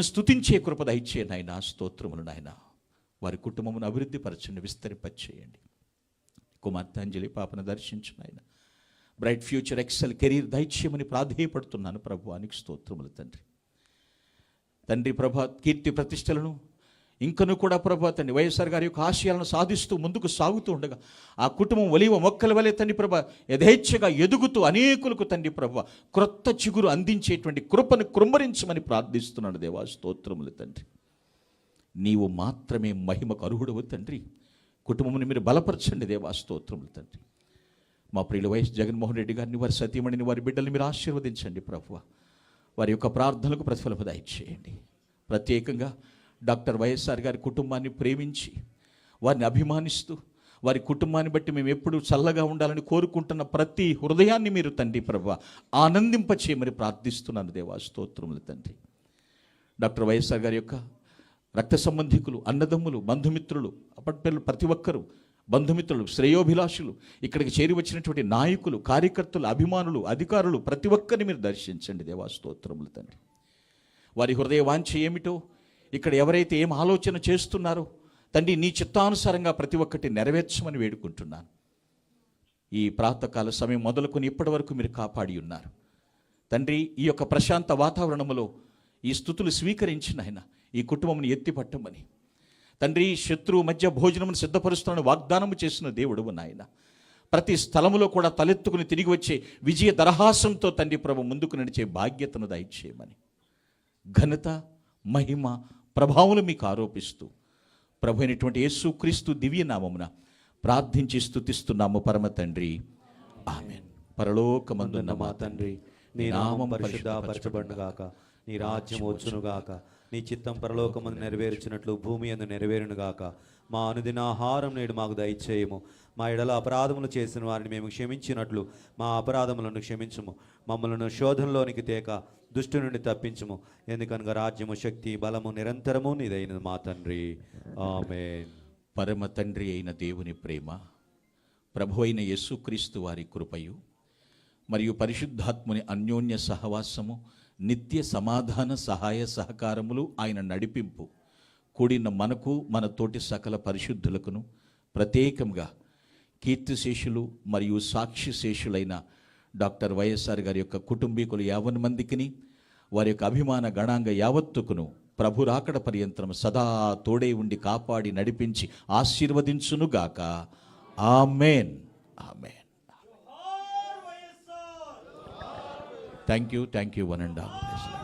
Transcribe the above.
స్థుతించే కృప దయచే నాయన స్తోత్రములు నాయన. వారి కుటుంబమును అభివృద్ధి పరచండి విస్తరింపచేయండి. కుమార్తె అంజలి పాపను దర్శించు నాయన. బ్రైట్ ఫ్యూచర్ ఎక్సెల్ కెరీర్ దైత్యమని ప్రాధేయపడుతున్నాను ప్రభువానికి స్తోత్రములు తండ్రి. తండ్రి ప్రభా కీర్తి ప్రతిష్టలను ఇంకను కూడా ప్రభా తండ్రి వైఎస్ఆర్ గారి యొక్క ఆశయాలను సాధిస్తూ ముందుకు సాగుతూ ఉండగా ఆ కుటుంబం ఒలివ మొక్కల వలె తండ్రి ప్రభ యథేచ్ఛగా ఎదుగుతూ అనేకులకు తండ్రి ప్రభ క్రొత్త చిగురు అందించేటువంటి కృపను కృంభరించమని ప్రార్థిస్తున్నాడు దేవా స్తోత్రములు తండ్రి. నీవు మాత్రమే మహిమకు అర్హుడవు తండ్రి. కుటుంబముని మీరు బలపరచండి దేవా స్తోత్రములు తండ్రి. మా ప్రియుల వైఎస్ జగన్మోహన్ రెడ్డి గారిని వారి సతీమణిని వారి బిడ్డల్ని మీరు ఆశీర్వదించండి ప్రభు. వారి యొక్క ప్రార్థనలకు ప్రతిఫలము దయచేయండి. ప్రత్యేకంగా డాక్టర్ వైఎస్ఆర్ గారి కుటుంబాన్ని ప్రేమించి వారిని అభిమానిస్తూ వారి కుటుంబాన్ని బట్టి మేము ఎప్పుడు చల్లగా ఉండాలని కోరుకుంటున్న ప్రతి హృదయాన్ని మీరు తండ్రి ప్రభు ఆనందింపచేయమని ప్రార్థిస్తున్నాను దేవా స్తోత్రములు తండ్రి. డాక్టర్ వైఎస్ఆర్ గారి యొక్క రక్త సంబంధికులు అన్నదమ్ములు బంధుమిత్రులు అప్పటి ప్రతి ఒక్కరూ బంధుమిత్రులు శ్రేయోభిలాషులు ఇక్కడికి చేరి వచ్చినటువంటి నాయకులు కార్యకర్తలు అభిమానులు అధికారులు ప్రతి ఒక్కరిని మీరు దర్శించండి దేవా స్తోత్రములు తండ్రి. వారి హృదయ వాంఛ ఏమిటో ఇక్కడ ఎవరైతే ఏం ఆలోచన చేస్తున్నారో తండ్రి నీ చిత్తానుసారంగా ప్రతి ఒక్కటి నెరవేర్చమని వేడుకుంటున్నాను. ఈ ప్రాతకాల సమయం మొదలుకొని ఇప్పటి వరకు మీరు కాపాడి ఉన్నారు. తండ్రి ఈ యొక్క ప్రశాంత వాతావరణములో ఈ స్థుతులు స్వీకరించిన ఆయన ఈ కుటుంబంని ఎత్తిపట్టమని. తండ్రి శత్రువు మధ్య భోజనమును సిద్ధపరుస్తున్న వాగ్దానము చేసిన దేవుడు నాయన. ప్రతి స్థలములో కూడా తలెత్తుకుని తిరిగి వచ్చే విజయ దరహాసంతో తండ్రి ప్రభు ముందుకు నడిచే బాధ్యతను దయచేయమని. ఘనత మహిమ ప్రభావం మీకు ఆరోపిస్తూ ప్రభు అయినటువంటి యేసుక్రీస్తు దివ్య నామమున ప్రార్థించి స్తుతిస్తున్నాము పరమ తండ్రి. ఆమె పరలోకమందున్న మా తండ్రి నీ నామం పరిశుద్ధపరచబడుగాక నీ రాజ్యం వచ్చునుగాక. నీ చిత్తం పరలోకమందు నెరవేర్చినట్లు భూమి అందు నెరవేరునుగాక మా అనుదిన ఆహారం నేడు మాకు దయచేయము. మా ఎడల అపరాధములు చేసిన వారిని మేము క్షమించినట్లు మా అపరాధములను క్షమించుము. మమ్మలను శోధనలోనికి తేక దుష్టు నుండి తప్పించుము. ఎందుకనగా రాజ్యము శక్తి బలము నిరంతరము నీదైన మా తండ్రి. ఆమేన్. పరమ తండ్రి అయిన దేవుని ప్రేమ ప్రభు అయిన యేసుక్రీస్తు వారి కృపయు మరియు పరిశుద్ధాత్ముని అన్యోన్య సహవాసము నిత్య సమాధాన సహాయ సహకారములు ఆయన నడిపింపు. కూడిన మనకు మన తోటి సకల పరిశుద్ధులకును ప్రత్యేకంగా కీర్తిశేషులు మరియు సాక్షిశేషులైన డాక్టర్ వైఎస్ఆర్ గారి యొక్క కుటుంబీకులు యావన్ మందికిని వారి యొక్క అభిమాన గణాంగ యావత్తుకును ప్రభు రాకడ పర్యంతరం సదా తోడే ఉండి కాపాడి నడిపించి ఆశీర్వదించునుగాక. Amen. Amen. Thank you, thank you, one and all.